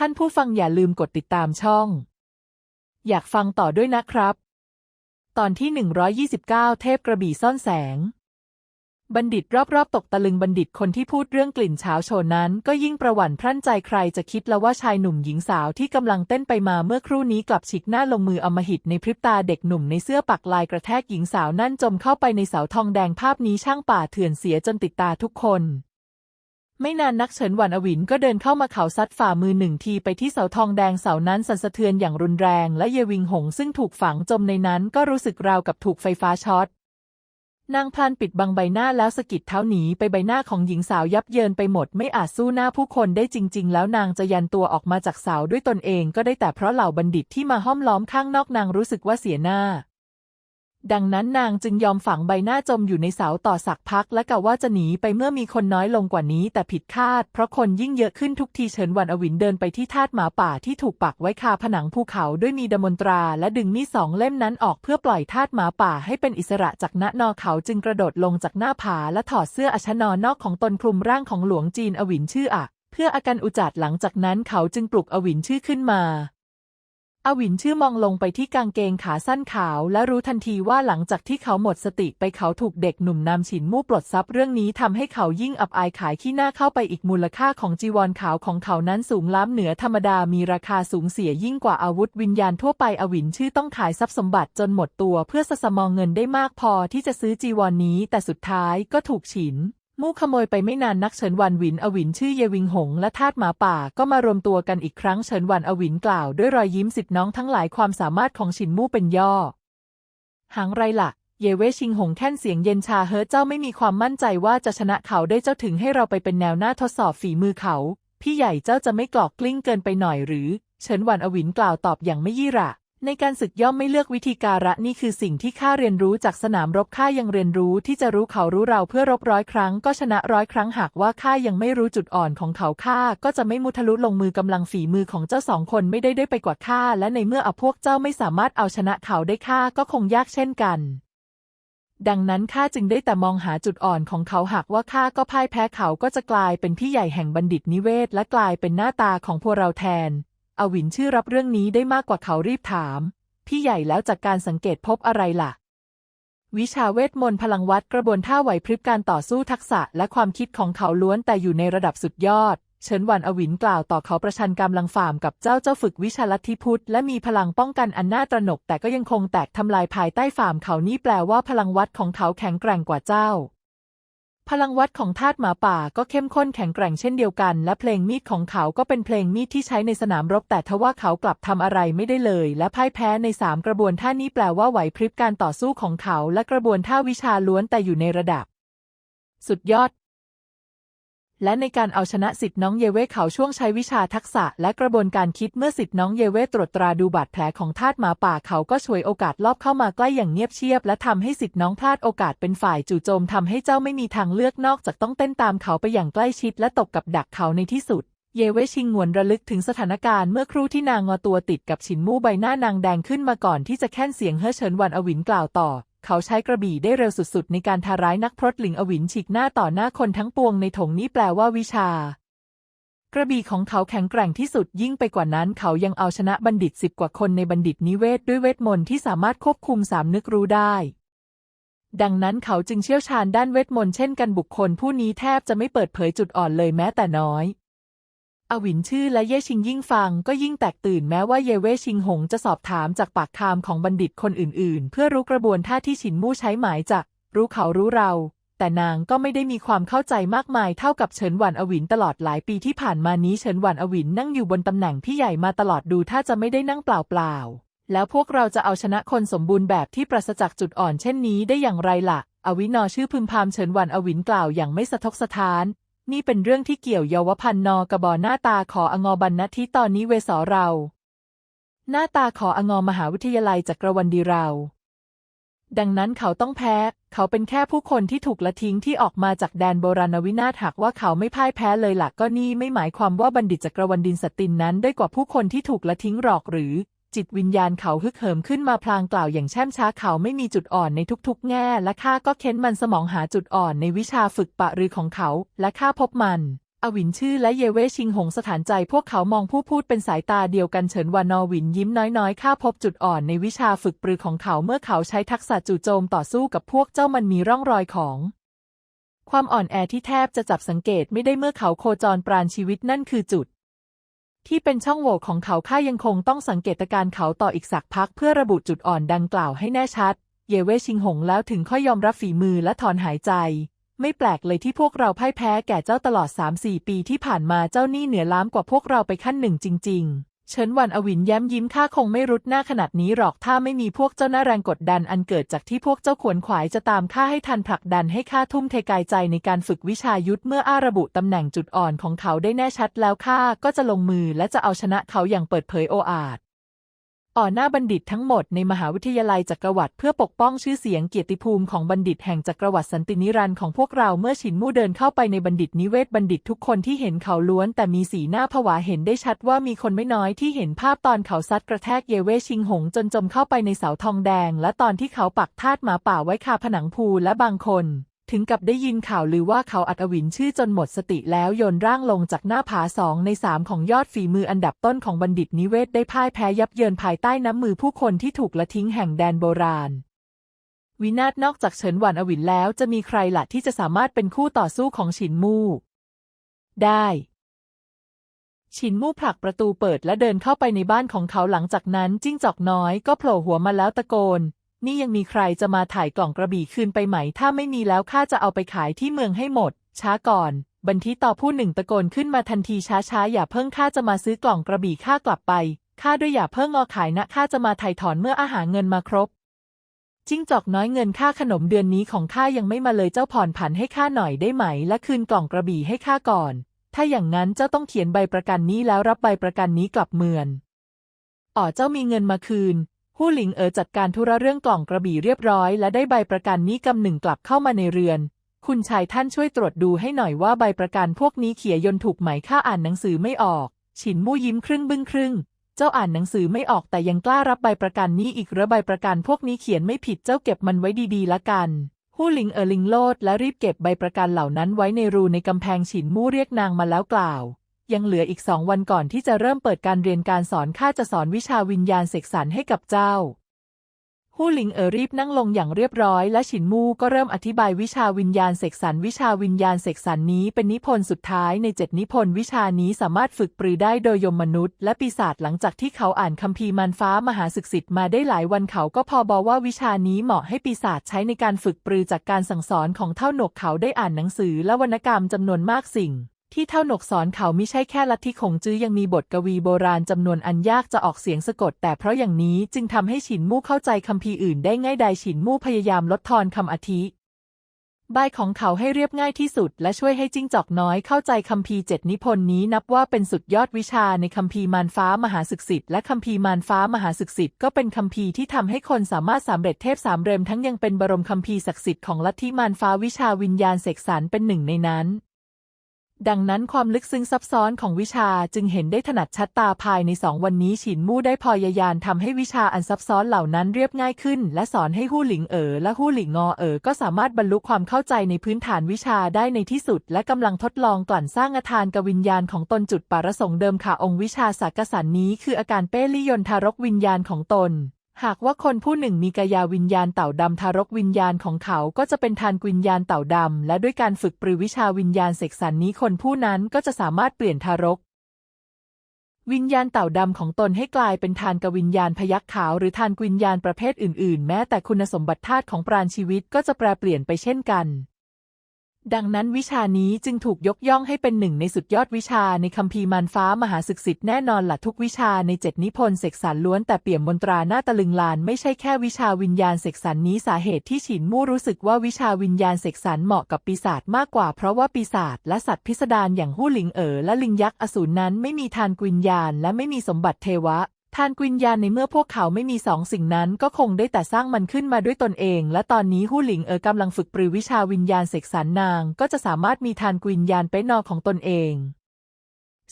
ท่านผู้ฟังอย่าลืมกดติดตามช่อง อยากฟังต่อด้วยนะครับ ตอนที่ 129 เทพกระบี่ซ่อนแสง บัณฑิตรอบๆ ตกตะลึงบัณฑิตคนที่พูดเรื่องกลิ่นเช้าโชนนั้น ก็ยิ่งประหวั่นพรั่นใจใครจะคิดแล้วว่าชายหนุ่มหญิงสาวที่กำลังเต้นไปมาเมื่อครู่นี้กลับฉีกหน้าลงมืออมหิตในพริบตาเด็กหนุ่มในเสื้อปักลายกระแทกหญิงสาวนั่นจมเข้าไปในเสาทองแดงภาพนี้ช่างป่าเถื่อนเสียจนติดตาทุกคน ไม่นานนักเฉินหวันอวินก็เดินเข้ามาเขาซัดฝ่ามือหนึ่งทีไปที่เสาทองแดงเสานั้นสั่นสะเทือนอย่างรุนแรง และเยวิงหงซึ่งถูกฝังจมในนั้นก็รู้สึกราวกับถูกไฟฟ้าช็อตนางพลานปิดบังใบหน้าแล้วสะกิดเท้าหนีไปใบหน้าของหญิงสาวยับเยินไปหมดไม่อาจสู้หน้าผู้คนได้จริง ๆ แล้วนางจะยันตัวออกมาจากเสาด้วยตนเองก็ได้แต่เพราะเหล่าบัณฑิตที่มาห้อมล้อมข้างนอกนางรู้สึกว่าเสียหน้า ดังนั้นนางจึงยอมฝังใบหน้าจมอยู่ในเสาต่อสักพัก และกะว่าจะหนีไปเมื่อมีคนน้อยลงกว่านี้ แต่ผิดคาด เพราะคนยิ่งเยอะขึ้นทุกทีเฉินวันอวินเดินไปที่ธาตุหมาป่าที่ถูกปักไว้คาผนังภูเขาด้วยมีดมนตรา และดึงมีดสองเล่มนั้นออกเพื่อปล่อยธาตุหมาป่าให้เป็นอิสระจากณนอเขาจึงกระโดดลงจากหน้าผาและถอดเสื้ออชนอนอกของตนคลุมร่างของหลวงจีนอวินชื่ออะเพื่ออาการอุจาดหลังจากนั้นเขาจึงปลุกอวินชื่อขึ้นมา อวินชื่อมองลงไปที่กางเกงขาสั้นขาว และรู้ทันทีว่าหลังจากที่เขาหมดสติไปเขาถูกเด็กหนุ่มนำฉินมู่ปลดทรัพย์เรื่องนี้ทำให้เขายิ่งอับอายขายขี้หน้าเข้าไปอีกมูลค่าของจีวรขาวของเขานั้นสูงล้ำเหนือธรรมดามีราคาสูงเสียยิ่งกว่าอาวุธวิญญาณทั่วไปอวินชื่อต้องขายทรัพย์สมบัติจนหมดตัวเพื่อสะสมองเงินได้มากพอที่จะซื้อจีวรนนี้ แต่สุดท้ายก็ถูกฉิน มู่ขโมยไปไม่นานนักเฉินวันหวินอวินชื่อเยวิงหง และทาสหมาป่าก็มารวมตัวกันอีกครั้งเฉินวันอวินกล่าวด้วยรอยยิ้มสิทธิน้องทั้งหลายความสามารถของฉินมู่เป็นย่อ หางไรล่ะ เยเวชิงหงแค่นเสียงเย็นชาเฮ้อเจ้าไม่มีความมั่นใจว่าจะชนะเขาได้เจ้าถึงให้เราไปเป็นแนวหน้าทดสอบฝีมือเขา พี่ใหญ่เจ้าจะไม่กลอกกลิ้งเกินไปหน่อยหรือเฉินวันอวินกล่าวตอบอย่างไม่ยี่ระ ในการศึกย่อมไม่เลือกวิธีการะนี่คือสิ่งที่ข้าเรียนรู้จากสนามรบข้ายังเรียนรู้ที่จะรู้เขารู้เราเพื่อรบร้อยครั้งก็ชนะร้อยครั้งหากว่าข้ายังไม่รู้จุดอ่อนของเขาข้าก็จะไม่มุทะลุลงมือกำลังฝีมือของเจ้าสองคนไม่ได้ได้ไปกว่าข้าและในเมื่ออพวกเจ้าไม่สามารถเอาชนะเขาได้ข้าก็คงยากเช่นกัน ดังนั้นข้าจึงได้แต่มองหาจุดอ่อนของเขาหากว่าข้าก็พ่ายแพ้เขาก็จะกลายเป็นพี่ใหญ่แห่งบัณฑิตนิเวศและกลายเป็นหน้าตาของพวกเราแทน อวินชื่อรับเรื่องนี้ได้มากกว่าเขารีบถาม พี่ใหญ่แล้วจากการสังเกตพบอะไรล่ะ วิชาเวทมนต์พลังวัดกระบวนท่าไหวพริบการต่อสู้ทักษะและความคิดของเขาล้วนแต่อยู่ในระดับสุดยอดเฉินวันอวินกล่าวต่อเขาประชันกำลังฝ่ามกับเจ้าเจ้าฝึกวิชาลัทธิพุทธและมีพลังป้องกันอันน่าตระหนกแต่ก็ยังคงแตกทำลายภายใต้ฝ่ามเขานี่แปลว่าพลังวัดของเขาแข็งแกร่งกว่าเจ้า พลังวัดของทาสหมาป่าก็เข้มข้นแข็งแกร่งเช่นเดียวกัน และเพลงมีดของเขาก็เป็นเพลงมีดที่ใช้ในสนามรบแต่ทว่าเขากลับทำอะไรไม่ได้เลย และพ่ายแพ้ในสามกระบวนท่านี้แปลว่าไหวพริบการต่อสู้ของเขา และกระบวนท่าวิชาล้วนแต่อยู่ในระดับ สุดยอด และในการเอาชนะสิทธิ์น้องเยเว่เขาช่วงใช้วิชาทักษะและกระบวนการคิดเมื่อสิทธิ์น้องเยเว่ตรวจตราดูบาดแผลของทาสหมาป่าเขาก็ฉวยโอกาสลอบเข้ามาใกล้อย่างเงียบเชียบ และทำให้สิทธิ์น้องพลาดโอกาสเป็นฝ่ายจู่โจมทำให้เจ้าไม่มีทางเลือกนอกจากต้องเต้นตามเขาไปอย่างใกล้ชิดและตกกับดักเขาในที่สุดเยเวชิงหวนระลึกถึงสถานการณ์เมื่อครู่ที่นางงอตัวติดกับฉินมู่ใบหน้านางแดงขึ้นมาก่อนที่จะแค่นเสียงเฮ่อเฉินวันอวินกล่าวต่อ เขาใช้กระบี่ได้เร็วสุดๆ ในการทาร้ายนักพรตหลิงอวินฉีกหน้าต่อหน้าคนทั้งปวงในถงนี้แปลว่าวิชา กระบี่ของเขาแข็งแกร่งที่สุดยิ่งไปกว่านั้นเขายังเอาชนะบัณฑิตสิบกว่าคนในบัณฑิตนิเวศด้วยเวทมนต์ที่สามารถควบคุมสามนึกรู้ได้ ดังนั้นเขาจึงเชี่ยวชาญด้านเวทมนต์เช่นกันบุคคลผู้นี้แทบจะไม่เปิดเผยจุดอ่อนเลยแม้แต่น้อย อวินชื่อและเย่ชิงยิ่งฟังก็ยิ่งแตกตื่นแม้ว่าเยเว่ชิงหงจะสอบถามจากปากคามของบัณฑิตคนอื่นๆ เพื่อรู้กระบวนท่าที่ฉินมู่ใช้หมายจากรู้เขารู้เรา แต่นางก็ไม่ได้มีความเข้าใจมากมายเท่ากับเฉินหวันอวินตลอดหลายปีที่ผ่านมานี้เฉินหวันอวินนั่งอยู่บนตำแหน่งพี่ใหญ่มาตลอดดูถ้าจะไม่ได้นั่งเปล่าๆแล้วพวกเราจะเอาชนะคนสมบูรณ์แบบที่ปราศจากจุดอ่อนเช่นนี้ได้อย่างไรล่ะ อวินนอชื่อพึมพำเฉินหวันอวินกล่าวอย่างไม่สะทกสะท้าน นี่เป็นเรื่องที่เกี่ยวเยาวพันธ์นกระบอหน้าตาขอองอบันนทิตอนนี้เวสอเรา หน้าตาขอองอมหาวิทยาลัยจักรวรรดีเรา ดังนั้นเขาต้องแพ้ เขาเป็นแค่ผู้คนที่ถูกละทิ้งที่ออกมาจากแดนโบราณวินาศหากว่าเขาไม่พ่ายแพ้เลยหล่ะก็นี่ไม่หมายความว่าบัณฑิตจักรวรรดินสตินนั้นด้กว่าผู้คนที่ถูกละทิ้งหรอกหรือ จิตวิญญาณเขาฮึกเหิมขึ้นมาพลางกล่าวอย่างแช่มช้าเขาไม่มีจุดอ่อนในทุกๆ แง่ และข้าก็เค้นมันสมองหาจุดอ่อนในวิชาฝึกปะรือของเขา และข้าพบมันอวินชื่อและเยเวชิงหงสถานใจพวกเขามองผู้พูดเป็นสายตาเดียวกันเฉินวานอวินยิ้มน้อยๆข้าพบจุดอ่อนในวิชาฝึกปรือของเขาเมื่อเขาใช้ทักษะจู่โจมต่อสู้กับพวกเจ้ามันมีร่องรอยของ ความอ่อนแอที่แทบจะจับสังเกตไม่ได้เมื่อเขาโคจรปราณชีวิตนั่นคือจุด ที่เป็นช่องโหว่ของเขาข้ายังคงต้องสังเกตการเขาต่ออีกสักพักเพื่อระบุจุดอ่อนดังกล่าวให้แน่ชัด เยเวชิงหงแล้วถึงค่อยยอมรับฝีมือและถอนหายใจ ไม่แปลกเลยที่พวกเราพ่ายแพ้แก่เจ้าตลอด 3-4 ปีที่ผ่านมาเจ้านี่เหนือล้ำกว่าพวกเราไปขั้นหนึ่งจริง ๆ เฉินหวันอวินแย้มยิ้มข้าคงไม่รุดหน้าขนาดนี้หรอกถ้าไม่มีพวกเจ้าหน้าแรงกดดันอันเกิดจากที่พวกเจ้าขวนขวายจะตามข้าให้ทันผลักดันให้ข้าทุ่มเทกายใจในการฝึกวิชายุทธเมื่ออาระบุตำแหน่งจุดอ่อนของเขาได้แน่ชัดแล้วข้าก็จะลงมือและจะเอาชนะเขาอย่างเปิดเผยโออาจ อ่อหน้าบัณฑิตทั้งหมดในมหาวิทยาลัยจักรวรรดิเพื่อปกป้องชื่อเสียงเกียรติภูมิของบัณฑิตแห่งจักรวรรดิสันตินิรันดร์ของพวกเราเมื่อฉินมู่เดินเข้าไปในบัณฑิตนิเวศบัณฑิตทุกคนที่เห็นเขาล้วน แต่มีสีหน้าผวาเห็นได้ชัดว่ามีคนไม่น้อยที่เห็นภาพตอนเขาซัดกระแทกเยเวชิงหงจนจมเข้าไปในเสาทองแดง และตอนที่เขาปักธาตุหมาป่าไว้คาผนังพูและบางคน ถึงกับได้ยินข่าวลือว่าเขาอัดอวินชื่อจนหมดสติแล้วโยนร่างลงจากหน้าผาสองในสามของยอดฝีมืออันดับต้นของบัณฑิตนิเวศได้พ่ายแพ้ยับเยินภายใต้น้ำมือผู้คนที่ถูกละทิ้งแห่งแดนโบราณ วินาศนอกจากเฉินหวันอวินแล้วจะมีใครละที่จะสามารถเป็นคู่ต่อสู้ของฉินมู่ ได้ฉินมู่ผลักประตูเปิดและเดินเข้าไปในบ้านของเขาหลังจากนั้นจิ้งจอกน้อยก็โผล่หัวมาแล้วตะโกน นี่ยังมีใครจะมาถ่ายกล่องกระบี่คืนไปไหม ถ้าไม่มีแล้วข้าจะเอาไปขายที่เมืองให้หมด ช้าก่อน บันทิต่อผู้หนึ่งตะโกนขึ้นมาทันทีช้าๆ อย่าเพิ่งข้าจะมาซื้อกล่องกระบี่ข้ากลับไปข้าด้วยอย่าเพิ่งงอขายนะข้าจะมาไถ่ถอนเมื่ออาหารเงินมาครบ จิ้งจอกน้อยเงินค่าขนมเดือนนี้ของข้ายังไม่มาเลยเจ้าผ่อนผันให้ข้าหน่อยได้ไหม และคืนกล่องกระบี่ให้ข้าก่อน ถ้าอย่างนั้นเจ้าต้องเขียนใบประกันนี้แล้วรับใบประกันนี้กลับเมือนอ๋อเจ้ามีเงินมาคืน ผู้หลิงเอ๋อจัดการธุระเรื่องกล่องกระบี่เรียบร้อย และได้ใบประกันนี้กำหนึ่งกลับเข้ามาในเรือน คุณชายท่านช่วยตรวจดูให้หน่อยว่าใบประกันพวกนี้เขียยนถูกไหมข้าอ่านหนังสือไม่ออก ฉินมู่ยิ้มครึ่งบึ้งครึ่ง เจ้าอ่านหนังสือไม่ออกแต่ยังกล้ารับใบประกันนี้อีกหรือใบประกันพวกนี้เขียนไม่ผิดเจ้าเก็บมันไว้ดีๆละกันฮู้หลิงเอ๋อลิงโลดและรีบเก็บใบประกันเหล่านั้นไว้ในรูในกำแพงฉินมู่เรียกนางมาแล้วกล่าว ยังเหลืออีกสองวันก่อนที่จะเริ่มเปิดการเรียนการสอนข้าจะสอนวิชาวิญญาณเสกสรรให้กับเจ้าฮู้หลิงเอ๋อรีบนั่งลงอย่างเรียบร้อย และฉินมู่ก็เริ่มอธิบายวิชาวิญญาณเสกสรรวิชาวิญญาณเสกสรรนี้เป็นนิพนธ์สุดท้ายในเจ็ดนิพนธ์วิชานี้สามารถฝึกปรือได้โดยยมมนุษย์ และปีศาจหลังจากที่เขาอ่านคัมภีร์มันฟ้ามหาศึกษิตมาได้หลายวันเขาก็พอบอกว่าวิชานี้เหมาะให้ปีศาจใช้ในการฝึกปรือจากการสั่งสอนของเท่าหนกเขาได้อ่านหนังสือและวรรณกรรมจำนวนมากสิ่ง ที่เท่าหนกสอนเขาไม่ใช่แค่ลัทธิขงจื้อยังมีบทกวีโบราณจำนวนอันยากจะออกเสียงสะกด แต่เพราะอย่างนี้จึงทำให้ฉินมู่เข้าใจคัมภีอื่นได้ง่ายดายฉินมู่พยายามลดทอนคำอธิบายของเขาให้เรียบง่ายที่สุด และช่วยให้จิ้งจอกน้อยเข้าใจคัมภีเจ็ดนิพนธ์นี้นับว่าเป็นสุดยอดวิชาในคัมภีมารฟ้ามหาศึกษิตและคัมภีมารฟ้ามหาศึกษิตก็เป็นคัมภีที่ทำให้คนสามารถสำเร็จเทพสามเริมทั้งยังเป็นบรมคัมภีศักดิ์สิทธิ์ของลัทธิมารฟ้าวิชาวิญญาณเสกสรรเป็นหนึ่งในนั้น ดังนั้นความลึกซึ้งซับซ้อนของวิชาจึงเห็นได้ถนัดชัดตาภายในสองวันนี้ฉินมู่ได้พยายามทำให้วิชาอันซับซ้อนเหล่านั้นเรียบง่ายขึ้น และสอนให้ฮู้หลิงเอ๋อและฮู้หลิงงอเอ๋อก็สามารถบรรลุความเข้าใจในพื้นฐานวิชาได้ในที่สุด และกำลังทดลองกลั่นสร้างอาทานกวิญญาณของตนจุดประสงค์เดิมค่ะองค์วิชาสักสันนี้ คืออาการเป้ลิยนทารกวิญญาณของตน หากว่าคนผู้หนึ่งมีกายาวิญญาณเต่าดำทารกวิญญาณของเขาก็จะเป็นทานวิญญาณเต่าดำและด้วยการฝึกปรือวิชาวิญญาณเสกสรรนี้คนผู้นั้นก็จะสามารถเปลี่ยนทารก วิญญาณเต่าดำของตนให้กลายเป็นทานกวิญญาณพยักขาวหรือทานวิญญาณประเภทอื่น ๆ แม้แต่คุณสมบัติธาตุของปราณชีวิตก็จะแปรเปลี่ยนไปเช่นกัน ดังนั้นวิชานี้จึงถูกยกย่องให้เป็นหนึ่งในสุดยอดวิชาในคัมภีร์มารฟ้ามหาศึกษิตแน่นอนละทุกวิชาในเจ็ดนิพนธ์เสกสรรล้วนแต่เปี่ยมมนตราหน้าตะลึงลานไม่ใช่แค่วิชาวิญญาณเสกสรรนี้สาเหตุที่ฉินมู่รู้สึกว่าวิชาวิญญาณเสกสรรเหมาะกับปีศาจมากกว่าเพราะว่าปีศาจและสัตว์พิสดารอย่างหู้หลิงเอ๋อและลิงยักษ์อสูรนั้นไม่มีทานวิญญาณและไม่มีสมบัติเทวะ ทานวิญญาณในเมื่อพวกเขาไม่มีสองสิ่งนั้น ก็คงได้แต่สร้างมันขึ้นมาด้วยตนเอง และตอนนี้หู้หลิงเอ๋อกำลังฝึกปรือวิชาวิญญาณเสกสรรนาง ก็จะสามารถมีทานวิญญาณเป็นนอของตนเอง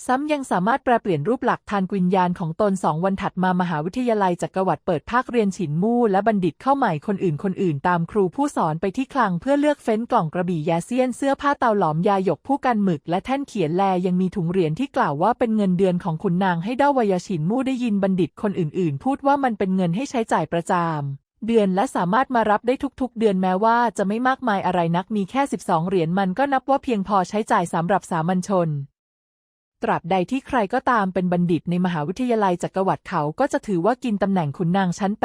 ซ้ำยังสามารถแปลเปลี่ยนรูปหลักทานวิญญาณของตนสองวันถัดมามหาวิทยาลัยจักรวรรดิเปิดภาคเรียนฉินมู่และบัณฑิตเข้าใหม่คนอื่นคนอื่นตามครูผู้สอนไปที่คลังเพื่อเลือกเฟ้นกล่องกระบี่ยาเซียนเสื้อผ้าเตาหลอมยาหยกผู้กันหมึกและแท่นเขียนแลยังมีถุงเหรียญที่กล่าวว่าเป็นเงินเดือนของขุนนางให้เด้าวยาฉินมู่ได้ยินบัณฑิตคนอื่น ๆ พูดว่ามันเป็นเงินให้ใช้จ่ายประจำเดือนและสามารถมารับได้ทุกๆ เดือนแม้ว่าจะไม่มากมายอะไรนักมีแค่ 12 เหรียญมันก็นับว่าเพียงพอใช้จ่ายสำหรับสามัญชน ตราบใดที่ใครก็ตามเป็นบัณฑิตในมหาวิทยาลัยจักรวรรดิเขาก็จะถือว่ากินตำแหน่งขุนนางชั้น 8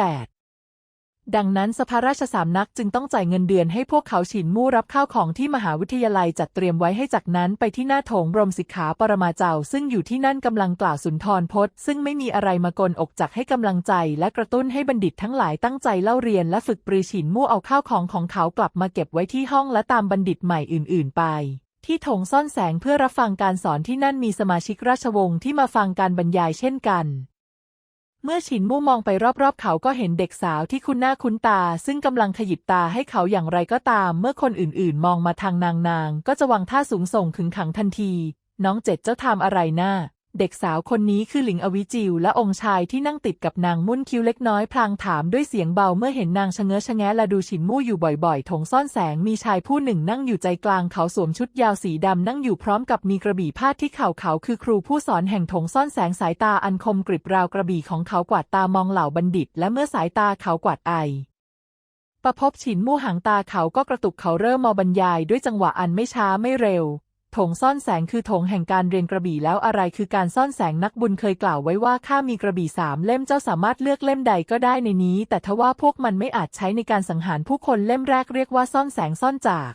ดังนั้นสภาราชสามนักจึงต้องจ่ายเงินเดือนให้พวกเขาฉินมู่รับข้าวของที่มหาวิทยาลัยจัดเตรียมไว้ให้จากนั้นไปที่หน้าโถงบรมสิกขาปรมาเจ้า ซึ่งอยู่ที่นั่นกำลังกล่าวสุนทรพจน์ ซึ่งไม่มีอะไรมากลอกจักให้กำลังใจ และกระตุ้นให้บัณฑิตทั้งหลายตั้งใจเล่าเรียนและฝึกปรือฉินมู่เอาข้าวของของเขากลับมาเก็บไว้ที่ห้องและตามบัณฑิตใหม่อื่น ๆ ไป ที่ถงซ่อนแสงเพื่อรับฟังการสอนที่นั่นมีสมาชิกราชวงศ์ที่มาฟังการบรรยายเช่นกัน เมื่อฉินมู่มองไปรอบๆ เขาก็เห็นเด็กสาวที่คุ้นหน้าคุ้นตา ซึ่งกำลังขยิบตาให้เขาอย่างไรก็ตาม เมื่อคนอื่นๆ มองมาทางนางนางก็จะวางท่าสูงส่งขึงขังทันที น้องเจ็ดเจ้าทำอะไรหน้า เด็กสาวคนนี้คือหลิงอวิจิวและองค์ชายที่นั่งติดกับนางมุ่นคิ้วเล็กน้อยพลางถามด้วยเสียงเบาเมื่อเห็นนางชะเง้อชะแงะและดูฉินมู่อยู่บ่อยๆถงซ่อนแสงมีชายผู้หนึ่งนั่งอยู่ใจกลางเขาสวมชุดยาวสีดำนั่งอยู่พร้อมกับมีกระบี่พาดที่เข่าเขาคือครูผู้สอนแห่งถงซ่อนแสงสายตาอันคมกริบราวกระบี่ของเขากวาดตามองเหล่าบัณฑิต และเมื่อสายตาเขากวาดไอประพบฉินมู่หางตาเขาก็กระตุกเขาเริ่มมอบรรยายด้วยจังหวะอันไม่ช้าไม่เร็ว โถงซ่อนแสงคือโถงแห่งการเรียนกระบี่แล้วอะไรคือการซ่อนแสงนักบุญเคยกล่าวไว้ว่าข้ามีกระบี่สามเล่มเจ้าสามารถเลือกเล่มใดก็ได้ในนี้ แต่ทว่าพวกมันไม่อาจใช้ในการสังหารผู้คนเล่มแรกเรียกว่าซ่อนแสงซ่อนจาก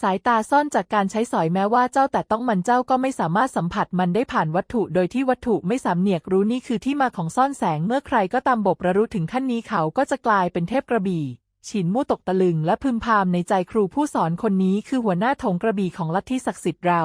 สายตาซ่อนจากการใช้สอยแม้ว่าเจ้าแต่ต้องมันเจ้าก็ไม่สามารถสัมผัสมันได้ผ่านวัตถุ โดยที่วัตถุไม่สามเนียกรู้นี่คือที่มาของซ่อนแสงเมื่อใครก็ตามบประรู้ถึงขั้นนี้เขาก็จะกลายเป็นเทพกระบี่ ฉินมู่ตกตะลึงและพึมพำในใจครูผู้สอนคนนี้คือหัวหน้าธงกระบี่ของลัทธิศักดิ์สิทธิ์เรา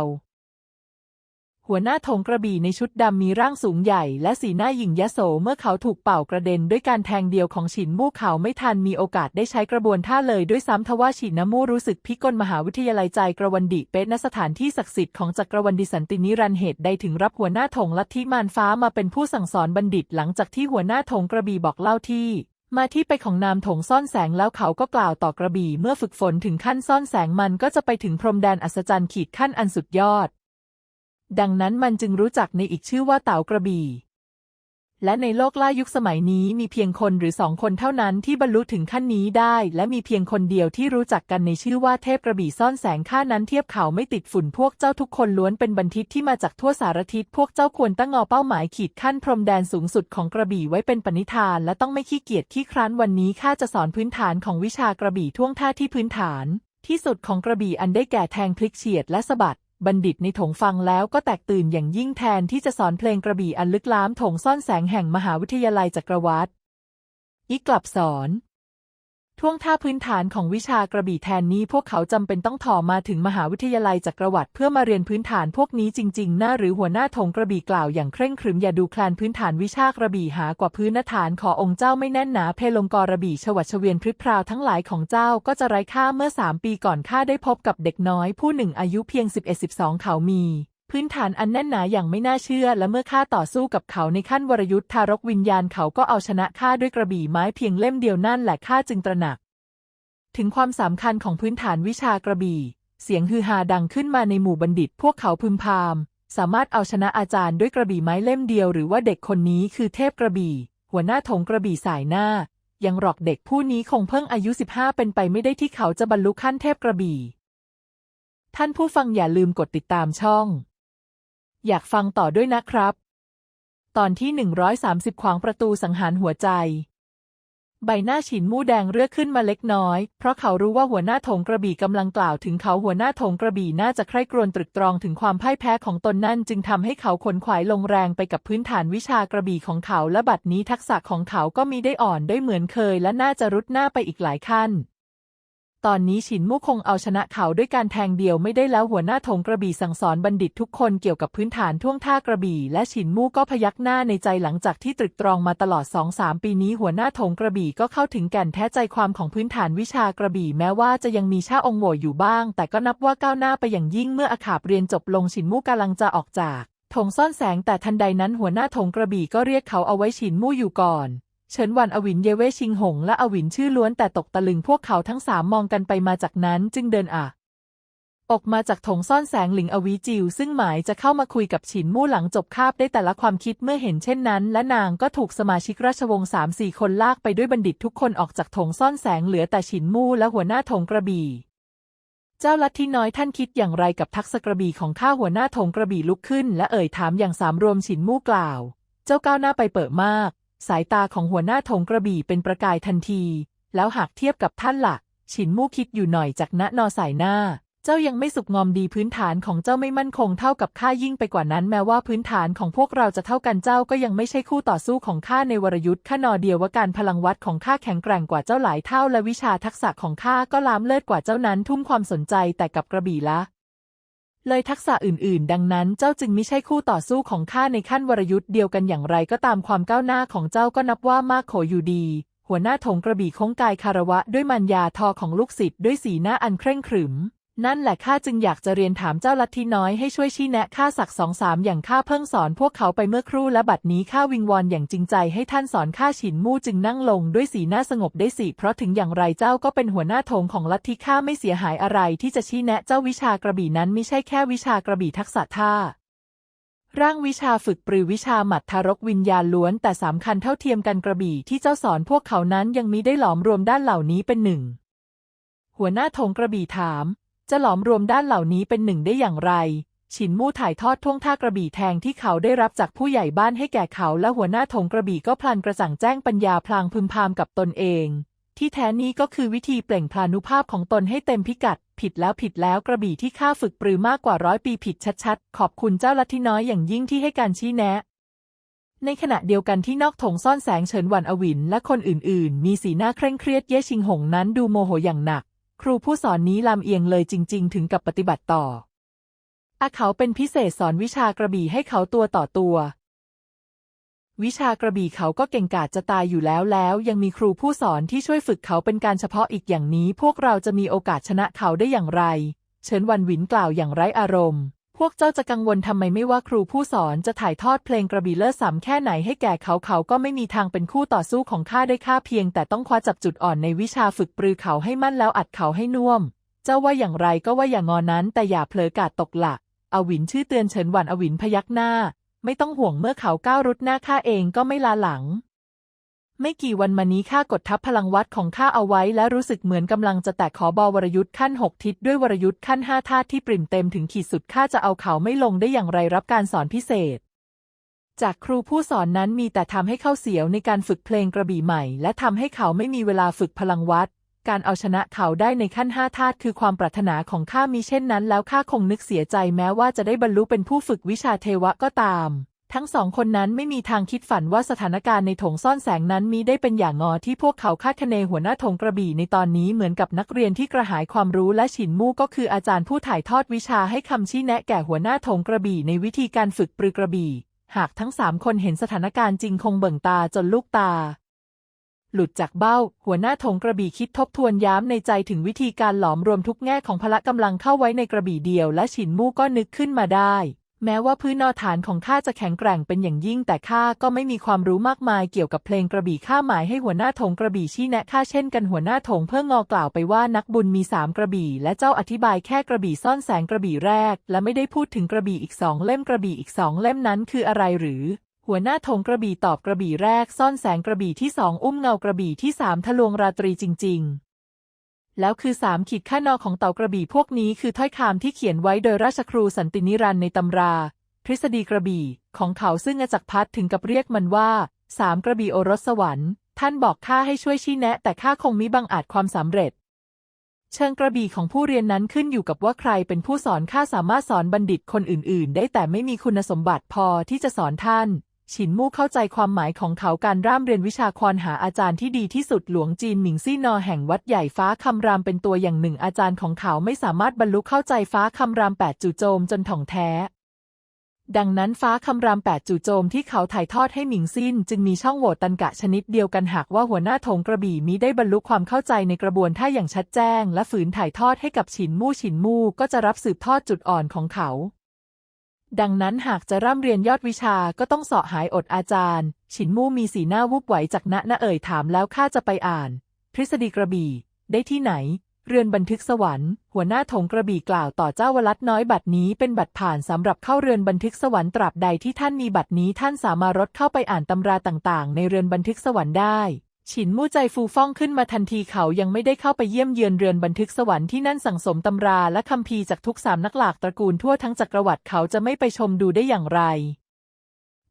หัวหน้าธงกระบี่ในชุดดำมีร่างสูงใหญ่และสีหน้าหยิ่งยโสเมื่อเขาถูกเป่ากระเด็นด้วยการแทงเดียวของฉินมู่เขาไม่ทันมีโอกาสได้ใช้กระบวนท่าเลยด้วยซ้ำทว่าฉินนมู่รู้สึกพิกลมหาวิทยาลัยใจกระวันดิเป็นณสถานที่ศักดิ์สิทธิ์ของจักรวรรดิสันตินิรันเหตุใดถึงรับหัวหน้าธงลัทธิมารฟ้ามาเป็นผู้สั่งสอนบัณฑิต หลังจากที่หัวหน้าธงกระบี่บอกเล่าที่ มาที่ไปของนามถงซ่อนแสงแล้วเขาก็กล่าวต่อกระบี่เมื่อฝึกฝนถึงขั้นซ่อนแสงมันก็จะไปถึงพรมแดนอัศจรรย์ขีดขั้นอันสุดยอด ดังนั้นมันจึงรู้จักในอีกชื่อว่าเต่ากระบี่ และในโลกล่ายุคสมัยนี้มีเพียงคนหรือสองคนเท่านั้นที่บรรลุถึงขั้นนี้ได้ และมีเพียงคนเดียวที่รู้จักกันในชื่อว่าเทพกระบี่ซ่อนแสงข้านั้นเทียบเขาไม่ติดฝุ่นพวกเจ้าทุกคนล้วนเป็นบัณฑิตที่มาจากทั่วสารทิศพวกเจ้าควรตั้งงอเป้าหมายขีดขั้นพรมแดนสูงสุดของกระบี่ไว้เป็นปณิธาน และต้องไม่ขี้เกียจขี้คร้านวันนี้ข้าจะสอนพื้นฐานของวิชากระบี่ท่วงท่าที่พื้นฐาน ที่สุดของกระบี่อันได้แก่แทงพลิกเฉียดและสะบัด บัณฑิตในถงฟังแล้วก็แตกตื่นอย่างยิ่งแทนที่จะสอนเพลงกระบี่อันลึกล้ำถงซ่อนแสงแห่งมหาวิทยาลัยจักรวรรดิอีกกลับสอน ท่วงท่าพื้นฐานของวิชากระบี่แทนนี้พวกเขาจำเป็นต้องถ่อมาถึงมหาวิทยาลัยจักรวรรดิเพื่อมาเรียนพื้นฐานพวกนี้จริงๆหน้าหรือหัวหน้าถงกระบี่กล่าวอย่างเคร่งครึมอย่าดูแคลนพื้นฐานวิชากระบี่หากว่าพื้นฐานขอองค์เจ้าไม่แน่นหนาเพลงกรระบี่ฉวัดเฉวียนพริบพราวทั้งหลายของเจ้าก็จะไร้ค่าเมื่อสามปีก่อนข้าได้พบกับเด็กน้อยผู้หนึ่งอายุเพียง11-12เขามี พื้นฐานอันแน่นหนาอย่างไม่น่าเชื่อ และเมื่อข้าต่อสู้กับเขาในขั้นวรยุทธ์ทารกวิญญาณเขาก็เอาชนะข้าด้วยกระบี่ไม้เพียงเล่มเดียวนั่นแหละข้าจึงตระหนัก ถึงความสำคัญของพื้นฐานวิชากระบี่ เสียงฮือฮาดังขึ้นมาในหมู่บัณฑิต พวกเขาพึมพำสามารถเอาชนะอาจารย์ด้วยกระบี่ไม้เล่มเดียวหรือว่าเด็กคนนี้คือเทพกระบี่ หัวหน้าถงกระบี่สายหน้า ยังหรอกเด็กผู้นี้คงเพิ่งอายุ 15 เป็นไปไม่ได้ที่เขาจะบรรลุขั้นเทพกระบี่ ท่านผู้ฟังอย่าลืมกดติดตามช่อง อยากฟังต่อด้วยนะครับ ตอนที่ 130 ขวางประตูสังหารหัวใจ ใบหน้าฉินมู่แดงเลือกขึ้นมาเล็กน้อย เพราะเขารู้ว่าหัวหน้าถงกระบี่กำลังกล่าวถึงเขาหัวหน้าถงกระบี่น่าจะใคร่ครวญตรึกตรองถึงความพ่ายแพ้ของตนนั่น จึงทำให้เขาขนขวายลงแรงไปกับพื้นฐานวิชากระบี่ของเขาและบัดนี้ทักษะของเขาก็มีได้อ่อนได้เหมือนเคย และน่าจะรุดหน้าไปอีกหลายขั้น ตอนนี้ฉินมู่คงเอาชนะเขาด้วยการแทงเดียวไม่ได้แล้วหัวหน้าถงกระบี่สั่งสอนบัณฑิตทุกคนเกี่ยวกับพื้นฐานท่วงท่ากระบี่ และฉินมู่ก็พยักหน้าในใจหลังจากที่ตรึกตรองมาตลอดสองสามปีนี้หัวหน้าถงกระบี่ก็เข้าถึงแก่นแท้ใจความของพื้นฐานวิชากระบี่แม้ว่าจะยังมีชาองโหวอยู่บ้าง แต่ก็นับว่าก้าวหน้าไปอย่างยิ่งเมื่ออาขาบเรียนจบลงฉินมู่กำลังจะออกจากถงซ่อนแสงแต่ทันใดนั้นหัวหน้าถงกระบี่ก็เรียกเขาเอาไว้ฉินมู่อยู่ก่อน เฉินหวันอวินเยเวชิงหง และอวินชื่อล้วนแต่ตกตะลึงพวกเขาทั้งสามมองกันไปมาจากนั้นจึงเดินอะ ออกมาจากถงซ่อนแสงหลิงอวีจิว ซึ่งหมายจะเข้ามาคุยกับฉินมู่หลังจบคาบได้แต่ละความคิดเมื่อเห็นเช่นนั้น และนางก็ถูกสมาชิกราชวงศ์สามสี่คนลากไปด้วยบัณฑิตทุกคนออกจากถงซ่อนแสงเหลือแต่ฉินมู่และหัวหน้าถงกระบี่เจ้าลัทธิน้อยท่านคิดอย่างไรกับทักษะกระบี่ของข้าหัวหน้าถงกระบี่ลุกขึ้น และเอ่ยถามอย่างสามรวมฉินมู่กล่าว เจ้าก้าวหน้าไปเปิดมาก สายตาของหัวหน้าถงกระบี่เป็นประกายทันที แล้วหากเทียบกับท่านหลัก ฉินมู่คิดอยู่หน่อยจากณนอสายหน้า เจ้ายังไม่สุกงอมดีพื้นฐานของเจ้าไม่มั่นคงเท่ากับข้ายิ่งไปกว่านั้นแม้ว่าพื้นฐานของพวกเราจะเท่ากันเจ้าก็ยังไม่ใช่คู่ต่อสู้ของข้าในวรยุทธ์ข้านอเดียวว่าการพลังวัดของข้าแข็งแกร่งกว่าเจ้าหลายเท่าและวิชาทักษะของข้าก็ล้ำเลิศกว่าเจ้านั้นทุ่มความสนใจแต่กับกระบี่ละ เลยทักษะอื่นๆ ดังนั้นเจ้าจึงไม่ใช่คู่ต่อสู้ของข้าในขั้นวรยุทธ์เดียวกันอย่างไรก็ตามความก้าวหน้าของเจ้าก็นับว่ามากโขอยู่ดี หัวหน้าถงกระบี่คงกายคารวะด้วยมัญญาทอของลูกศิษย์ด้วยสีหน้าอันเคร่งขรึม นั่นแหละข้าจึงอยากจะเรียนถามเจ้าลัทธิน้อยให้ช่วยชี้แนะข้าสักสองสามอย่างข้าเพิ่งสอนพวกเขาไปเมื่อครู่และบัดนี้ข้าวิงวอนอย่างจริงใจให้ท่านสอนข้าฉินมู่จึงนั่งลงด้วยสีหน้าสงบได้สิเพราะถึงอย่างไรเจ้าก็เป็นหัวหน้าธงของลัทธิข้าไม่เสียหายอะไรที่จะชี้แนะเจ้าวิชากระบี่นั้นไม่ใช่แค่วิชากระบี่ทักษะท่าร่างวิชาฝึกปรือวิชาหมัดทารกวิญญาณล้วนแต่สำคัญเท่าเทียมกันกระบี่ที่เจ้าสอนพวกเขานั้นยังมิได้หลอมรวมด้านเหล่านี้เป็นหนึ่ง หัวหน้าธงกระบี่ถาม จะหลอมรวมด้านเหล่านี้เป็นหนึ่งได้อย่างไร ฉินมู่ถ่ายทอดท่วงท่ากระบี่แทงที่เขาได้รับจากผู้ใหญ่บ้านให้แก่เขาและหัวหน้าธงกระบี่ก็พลันกระจ่งแจ้งปัญญาพลางพึมพำกับตนเอง ที่แท้นี้ก็คือวิธีเปล่งพลานุภาพของตนให้เต็มพิกัด ผิดแล้วผิดแล้วกระบี่ที่ข้าฝึกปรือมากกว่าร้อยปีผิดชัดๆ ขอบคุณเจ้าลัทธิน้อยอย่างยิ่งที่ให้การชี้แนะในขณะเดียวกันที่นอกถงซ่อนแสงเฉินหวันอวินและคนอื่นๆ มีสีหน้าเคร่งเครียดเย่ชิงหงนั้นดูโมโหอย่างหนัก ครูผู้สอนนี้ลำเอียงเลยจริง ๆ ถึงกับปฏิบัติต่อ อาเขาเป็นพิเศษสอนวิชากระบี่ให้เขาตัวต่อตัว วิชากระบี่เขาก็เก่งกาจจะตายอยู่แล้วแล้ว ยังมีครูผู้สอนที่ช่วยฝึกเขาเป็นการเฉพาะอีกอย่างนี้ พวกเราจะมีโอกาสชนะเขาได้อย่างไร เชิญวันหวินกล่าวอย่างไร้อารมณ์ พวกเจ้าจะกังวลทำไมไม่ว่าครูผู้สอนจะถ่ายทอดเพลงกระบี่เลิศสำแค่ไหนให้แก่เขาเขาก็ไม่มีทางเป็นคู่ต่อสู้ของข้าได้ข้าเพียง แต่ต้องคว้าจับจุดอ่อนในวิชาฝึกปรือเขาให้มั่นแล้วอัดเขาให้น่วม เจ้าว่าอย่างไรก็ว่าอย่างงอนั้น แต่อย่าเผลอกาดตกหลักอวินชื่อเตือนเฉินหวันอวินพยักหน้า ไม่ต้องห่วงเมื่อเขาก้าวรุดหน้าข้าเองก็ไม่ลาหลัง ไม่กี่วันมานี้ข้ากดทับพลังวัดของข้าเอาไว้ และรู้สึกเหมือนกำลังจะแตะขอบอวรยุทธ์ขั้นหกทิศด้วยวรยุทธ์ขั้นห้าธาตุที่ปริ่มเต็มถึงขีดสุดข้าจะเอาเขาไม่ลงได้อย่างไรรับการสอนพิเศษ จากครูผู้สอนนั้นมีแต่ทำให้เข้าเสียวในการฝึกเพลงกระบี่ใหม่ และทำให้เขาไม่มีเวลาฝึกพลังวัด การเอาชนะเขาได้ในขั้นห้าธาตุคือความปรารถนาของข้ามีเช่นนั้น แล้วข้าคงนึกเสียใจแม้ว่าจะได้บรรลุเป็นผู้ฝึกวิชาเทวะก็ตาม ทั้งสองคนนั้นไม่มีทางคิดฝันว่าสถานการณ์ในถงซ่อนแสงนั้นมีได้เป็นอย่างงอที่พวกเขาคาดคะเนหัวหน้าถงกระบี่ในตอนนี้เหมือนกับนักเรียนที่กระหายความรู้และฉินมู่ก็คืออาจารย์ผู้ถ่ายทอดวิชาให้คำชี้แนะแก่หัวหน้าถงกระบี่ในวิธีการฝึกปรือกระบี่ หากทั้งสามคนเห็นสถานการณ์จริงคงเบิ่งตาจนลูกตา หลุดจากเบ้า หัวหน้าถงกระบี่คิดทบทวนย้ำในใจถึงวิธีการหลอมรวมทุกแง่ของพละกำลังเข้าไว้ในกระบี่เดียว และฉินมู่ก็นึกขึ้นมาได้ แม้ว่าพื้นนอฐานของข้าจะแข็งแกร่งเป็นอย่างยิ่งแต่ข้าก็ไม่มีความรู้มากมายเกี่ยวกับเพลงกระบี่ข้าหมายให้หัวหน้าถงกระบี่ชี้แนะข้าเช่นกันหัวหน้าถงเพื่องอกล่าวไปว่านักบุญมีสามกระบี่และเจ้าอธิบายแค่กระบี่ซ่อนแสงกระบี่แรก และไม่ได้พูดถึงกระบี่อีกสองเล่มกระบี่อีกสองเล่มนั้นคืออะไรหรือ หัวหน้าธงกระบี่ตอบกระบี่แรก ซ่อนแสงกระบี่ที่สองอุ้มเงากระบี่ที่สามทะลวงราตรีจริง ๆ แล้วคือสามขีดค่านอของเต่ากระบี่พวกนี้คือถ้อยคำที่เขียนไว้โดยราชครูสันตินิรันในตำรา ทฤษฎีกระบี่ของเขาซึ่งอาจักพัฒถึงกับเรียกมันว่าสามกระบี่โอรสสวรรค์ท่านบอกข้าให้ช่วยชี้แนะ แต่ข้าคงมิบังอาจความสำเร็จ เชิงกระบี่ของผู้เรียนนั้นขึ้นอยู่กับว่าใครเป็นผู้สอนข้าสามารถสอนบัณฑิตคนอื่น ๆ ได้แต่ไม่มีคุณสมบัติพอที่จะสอนท่าน ฉินมู่เข้าใจความหมายของเขาการร่ำเรียนวิชาควานหาอาจารย์ที่ดีที่สุดหลวงจีนหมิงซี่นอแห่งวัดใหญ่ฟ้าคำรามเป็นตัวอย่างหนึ่งอาจารย์ของเขาไม่สามารถบรรลุเข้าใจฟ้าคำรามแปดจู่โจมจนถ่องแท้ ดังนั้นฟ้าคำรามแปดจู่โจมที่เขาถ่ายทอดให้หมิงซินจึงมีช่องโหว่ตันกะชนิดเดียวกันหากว่าหัวหน้าธงกระบี่มิได้บรรลุความเข้าใจในกระบวนท่าอย่างชัดแจ้ง และฝืนถ่ายทอดให้กับฉินมู่ฉินมู่ก็จะรับสืบทอดจุดอ่อนของเขา ดังนั้นหากจะร่ำเรียนยอดวิชาก็ต้องเสาะหายอดอาจารย์ ฉินมู่มีสีหน้าวุบไหวจากณณเอ่ยถามแล้วข้าจะไปอ่าน ทฤษฎีกระบี่ ได้ที่ไหน เรือนบันทึกสวรรค์ หัวหน้าถงกระบี่กล่าวต่อเจ้าวลัดน้อยบัตรนี้เป็นบัตรผ่านสำหรับเข้าเรือนบันทึกสวรรค์ตราบใดที่ท่านมีบัตรนี้ท่านสามารถรถเข้าไปอ่านตำราต่างๆ ในเรือนบันทึกสวรรค์ได้ ฉินมู่ใจฟูฟ่องขึ้นมาทันทีเขายังไม่ได้เข้าไปเยี่ยมเยือนเรือนบันทึกสวรรค์ที่นั่นสั่งสมตำราและคัมภีร์จากทุกสามนักหลากตระกูลทั่วทั้งจักรวรรดิเขาจะไม่ไปชมดูได้อย่างไร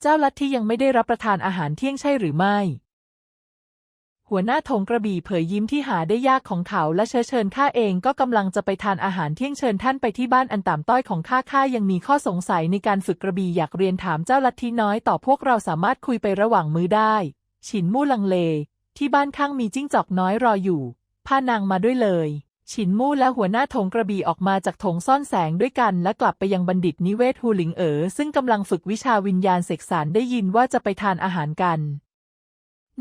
เจ้าลัทธิยังไม่ได้รับประทานอาหารเที่ยงใช่หรือไม่ หัวหน้าธงกระบี่เผยยิ้มที่หาได้ยากของเขาและเชื้อเชิญข้าเองก็กำลังจะไปทานอาหารเที่ยงเชิญท่านไปที่บ้านอันต่ำต้อยของข้าข้ายังมีข้อสงสัยในการฝึกกระบี่อยากเรียนถามเจ้าลัทธิน้อยต่อพวกเราสามารถคุยไประหว่างมื้อได้ ฉินมู่ลังเล ที่บ้านข้างมีจิ้งจอกน้อยรออยู่พานางมาด้วยเลย ฉินมู่และหัวหน้าธงกระบี่ออกมาจากถงซ่อนแสงด้วยกัน และกลับไปยังบัณฑิตนิเวศฮูหลิงเอ๋อซึ่งกำลังฝึกวิชาวิญญาณเสกสารได้ยินว่าจะไปทานอาหารกัน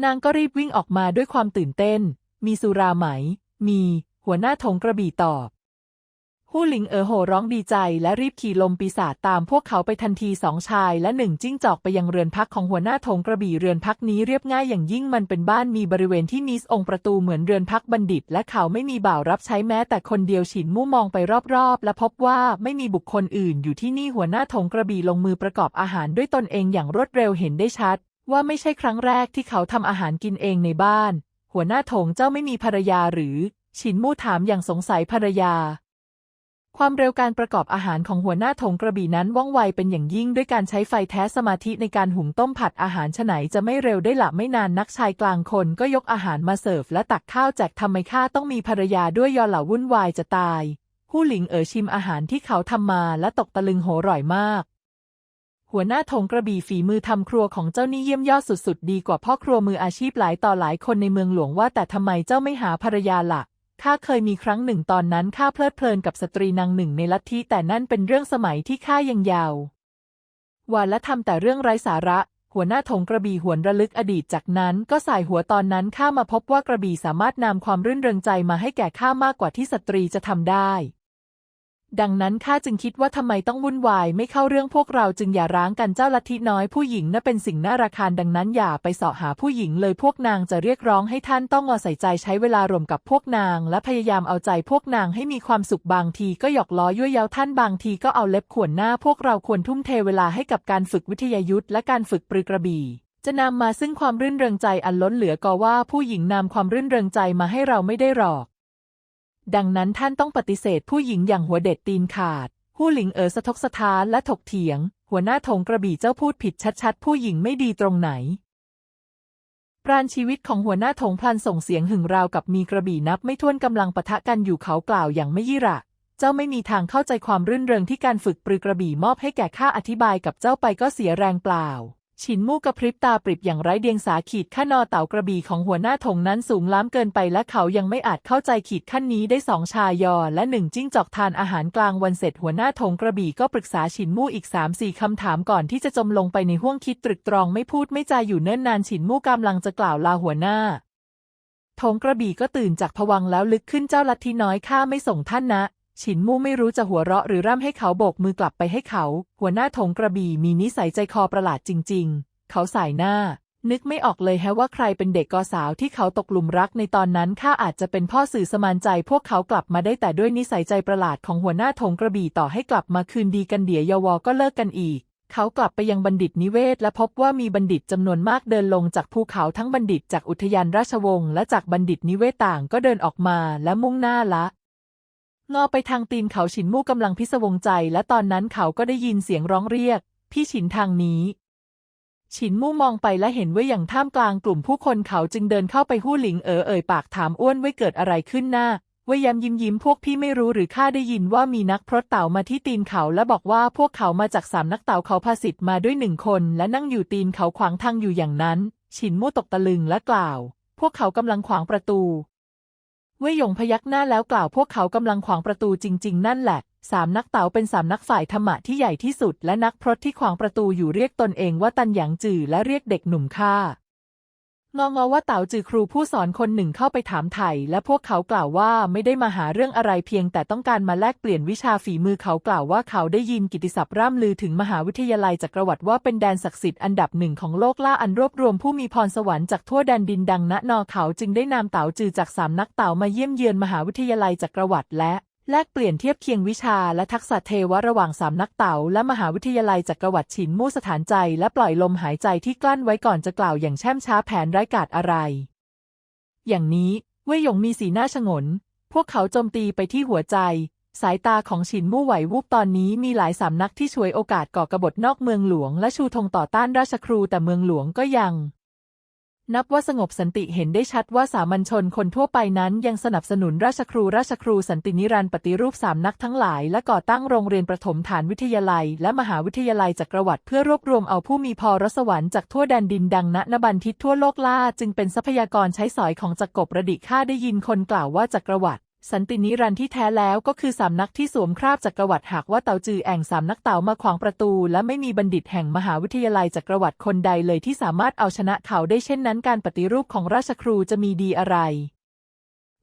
นางก็รีบวิ่งออกมาด้วยความตื่นเต้น มีสุราไหม มี หัวหน้าธงกระบี่ตอบ ฮู่หลิงเอ๋อโห่ร้องดีใจและรีบขี่ลมปีศาจตามพวกเขาไปทันทีสองชายและหนึ่งจิ้งจอกไปยังเรือนพักของหัวหน้าธงกระบี่เรือนพักนี้เรียบง่ายอย่างยิ่งมันเป็นบ้านมีบริเวณที่มีองค์ประตูเหมือนเรือนพักบัณฑิต และเขาไม่มีบ่าวรับใช้แม้แต่คนเดียวฉินมู่มองไปรอบๆ และพบว่าไม่มีบุคคลอื่นอยู่ที่นี่หัวหน้าธงกระบี่ลงมือประกอบอาหารด้วยตนเองอย่างรวดเร็วเห็นได้ชัด ว่าไม่ใช่ครั้งแรกที่เขาทำอาหารกินเองในบ้าน หัวหน้าถงเจ้าไม่มีภรรยาหรือ ฉินมู่ถามอย่างสงสัยภรรยา ความเร็วการประกอบอาหารของหัวหน้าถงกระบี่นั้นว่องไวเป็นอย่างยิ่งด้วยการใช้ไฟแท้สมาธิในการหุงต้มผัดอาหารฉไหนจะไม่เร็วได้ละไม่นานนักชายกลางคนก็ยกอาหารมาเสิร์ฟและตักข้าวแจกทำไมข้าต้องมีภรรยาด้วยยอเหล่าวุ่นวายจะตาย ผู้หลิงเอ๋อชิมอาหารที่เขาทำมาและตกตะลึงโหร่อยมาก หัวหน้าธงกระบี่ฝีมือทำครัวของเจ้านี่เยี่ยมยอดสุดๆ ดีกว่าพ่อครัวมืออาชีพหลายต่อหลายคนในเมืองหลวงว่าแต่ทำไมเจ้าไม่หาภรรยาละ่ะ ข้าเคยมีครั้งหนึ่งตอนนั้นข้าเพลิดเพลินกับสตรีนางหนึ่งในลัทธิแต่นั่นเป็นเรื่องสมัยที่ข้ายังยาววันและทำแต่เรื่องไร้สาระ หัวหน้าธงกระบี่หวนระลึกอดีตจากนั้นก็สายหัวตอนนั้นข้ามาพบว่ากระบี่สามารถนำความรื่นเริงใจมาให้แก่ข้ามากกว่าที่สตรีจะทำได้ ดังนั้นข้าจึงคิดว่าทำไมต้องวุ่นวายไม่เข้าเรื่องพวกเราจึงอย่าร้างกันเจ้าลัทธิน้อยผู้หญิงน่ะเป็นสิ่งน่าราคานดังนั้นอย่าไปเสาะหาผู้หญิงเลยพวกนางจะเรียกร้องให้ท่านต้องเอาใส่ใจใช้เวลารวมกับพวกนาง และพยายามเอาใจพวกนางให้มีความสุขบางทีก็หยอกล้อยั่วเย้าท่านบางทีก็เอาเล็บข่วนหน้าพวกเราควรทุ่มเทเวลาให้กับการฝึกวิทยายุทธและการฝึกปรือกระบี่จะนำมาซึ่งความรื่นเริงใจอันล้นเหลือก็ว่าผู้หญิงนำความรื่นเริงใจมาให้เราไม่ได้หรอก ดังนั้นท่านต้องปฏิเสธผู้หญิงอย่างหัวเด็ดตีนขาด ผู้หลิงเอ๋อสะทกสะท้านและถกเถียง หัวหน้าธงกระบี่เจ้าพูดผิดชัดๆ ผู้หญิงไม่ดีตรงไหน ปราณชีวิตของหัวหน้าธงพลันส่งเสียงหึงราวกับมีกระบี่นับไม่ถ้วนกำลังปะทะกันอยู่เขากล่าวอย่างไม่ยี่ระเจ้าไม่มีทางเข้าใจความรื่นเริงที่การฝึกปรือกระบี่มอบให้แก่ข้าอธิบายกับเจ้าไปก็เสียแรงเปล่า ฉินมู่กระพริบตาปริบอย่างไร้เดียงสาขีดขั้นนอเต่ากระบี่ของหัวหน้าธงนั้นสูงล้ำเกินไปและเขายังไม่อาจเข้าใจขีดขั้นนี้ได้สองชายอและหนึ่งจิ้งจอกทานอาหารกลางวันเสร็จหัวหน้าธงกระบี่ก็ปรึกษาฉินมู่อีกสามสี่คำถามก่อนที่จะจมลงไปในห้วงคิดตรึกตรองไม่พูดไม่จาอยู่เนิ่นนานฉินมู่กำลังจะกล่าวลาหัวหน้าธงกระบี่ก็ตื่นจากผวังแล้วลึกขึ้นเจ้าลัทธิน้อยข้าไม่ส่งท่านนะ ฉินมู่ไม่รู้จะหัวเราะหรือร่ำให้เขาโบกมือกลับไปให้เขา หัวหน้าธงกระบี่มีนิสัยใจคอประหลาดจริง ๆ เขาสายหน้า นึกไม่ออกเลยแฮะว่าใครเป็นเด็กกอสาวที่เขาตกหลุมรักในตอนนั้นข้าอาจจะเป็นพ่อสื่อสมานใจ พวกเขากลับมาได้แต่ด้วยนิสัยใจประหลาดของหัวหน้าธงกระบี่ต่อให้กลับมาคืนดีกันเดี๋ยวยวอก็เลิกกันอีกเขากลับไปยังบัณฑิตนิเวศและพบว่ามีบัณฑิตจำนวนมากเดินลงจากภูเขาทั้งบัณฑิตจากอุทยานราชวงศ์และจากบัณฑิตนิเวศต่างก็เดินออกมาและมุ่งหน้าละ งอไปทางตีนเขาฉินมู่กำลังพิศวงใจ และตอนนั้นเขาก็ได้ยินเสียงร้องเรียก พี่ฉินทางนี้ ฉินมู่มองไปและเห็นว่าอย่างท่ามกลางกลุ่มผู้คนเขาจึงเดินเข้าไปหู้หลิงเอ๋อเอ่ยปากถามอ้วนไว้เกิดอะไรขึ้นหน้าว่ยยำยิ้มยิ้มพวกพี่ไม่รู้หรือข้าได้ยินว่ามีนักพรตเต่ามาที่ตีนเขาและบอกว่าพวกเขามาจากสามนักเต่าเขาพาสิทธิ์มาด้วยหนึ่งคน และนั่งอยู่ตีนเขาขวางทางอยู่อย่างนั้น ฉินมู่ตกตะลึงและกล่าว พวกเขากำลังขวางประตู เว่ยหยงพยักหน้าแล้วกล่าวพวกเขากำลังขวางประตูจริง ๆ นั่นแหละสามนักเต๋าเป็นสามนักฝ่ายธรรมะที่ใหญ่ที่สุด และนักพรตที่ขวางประตูอยู่เรียกตนเองว่าตันหยางจื่อและเรียกเด็กหนุ่มข้า งองอว่าเต๋าจือครูผู้สอนคนหนึ่งเข้าไปถามไถ่และพวกเขากล่าวว่าไม่ได้มาหาเรื่องอะไรเพียงแต่ต้องการมาแลกเปลี่ยนวิชาฝีมือเขากล่าวว่าเขาได้ยินกิติศัพท์ร่ำลือถึงมหาวิทยาลัยจักรวรรดิว่าเป็นแดนศักดิ์สิทธิ์อันดับหนึ่งของโลกล่าอันรวบรวมผู้มีพรสวรรค์จากทั่วแดนดินดังณนอเขาจึงได้นามเต๋าจือจากสามนักเต๋ามาเยี่ยมเยือนมหาวิทยาลัยจักรวรรดิและ แลกเปลี่ยนเทียบเคียงวิชาและทักษะเทวะระหว่างสามนักเต๋าและมหาวิทยาลัยจักรวรรดิฉินมู่สถานใจและปล่อยลมหายใจที่กลั้นไว้ก่อนจะกล่าวอย่างแช่มช้าแผนร้ายกาจอะไร อย่างนี้เว่ยหยงมีสีหน้าชงน พวกเขาโจมตีไปที่หัวใจ สายตาของฉินมู่ไหววูบตอนนี้มีหลายสำนักที่ช่วยโอกาสก่อกบฏนอกเมืองหลวงและชูธงต่อต้านราชครูแต่เมืองหลวงก็ยัง นับว่าสงบสันติเห็นได้ชัดว่าสามัญชนคนทั่วไปนั้นยังสนับสนุนราชครูราชครูสันตินิรันดร์ปฏิรูปสามนักทั้งหลาย และก่อตั้งโรงเรียนประถมฐานวิทยาลัย และมหาวิทยาลัยจักรวรรดิเพื่อรวบรวมเอาผู้มีพอรสวรรค์จากทั่วแดนดินดังณนบันทิตทั่วโลกล่าจึงเป็นทรัพยากรใช้สอยของจักรประดิข้าได้ยินคนกล่าวว่าจักรวรรดิ สันตินิรันที่แท้แล้วก็คือสามนักที่สวมคราบจักรวรรดิหากว่าเตาจือแอ่งสามนักเต๋ามาขวางประตู และไม่มีบัณฑิตแห่งมหาวิทยาลัยจักรวรรดิคนใดเลยที่สามารถเอาชนะเขาได้เช่นนั้นการปฏิรูปของราชครูจะมีดีอะไร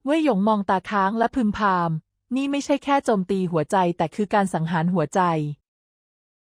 เว่ยหยงมองตาค้างและพึมพำนี่ไม่ใช่แค่โจมตีหัวใจแต่คือการสังหารหัวใจ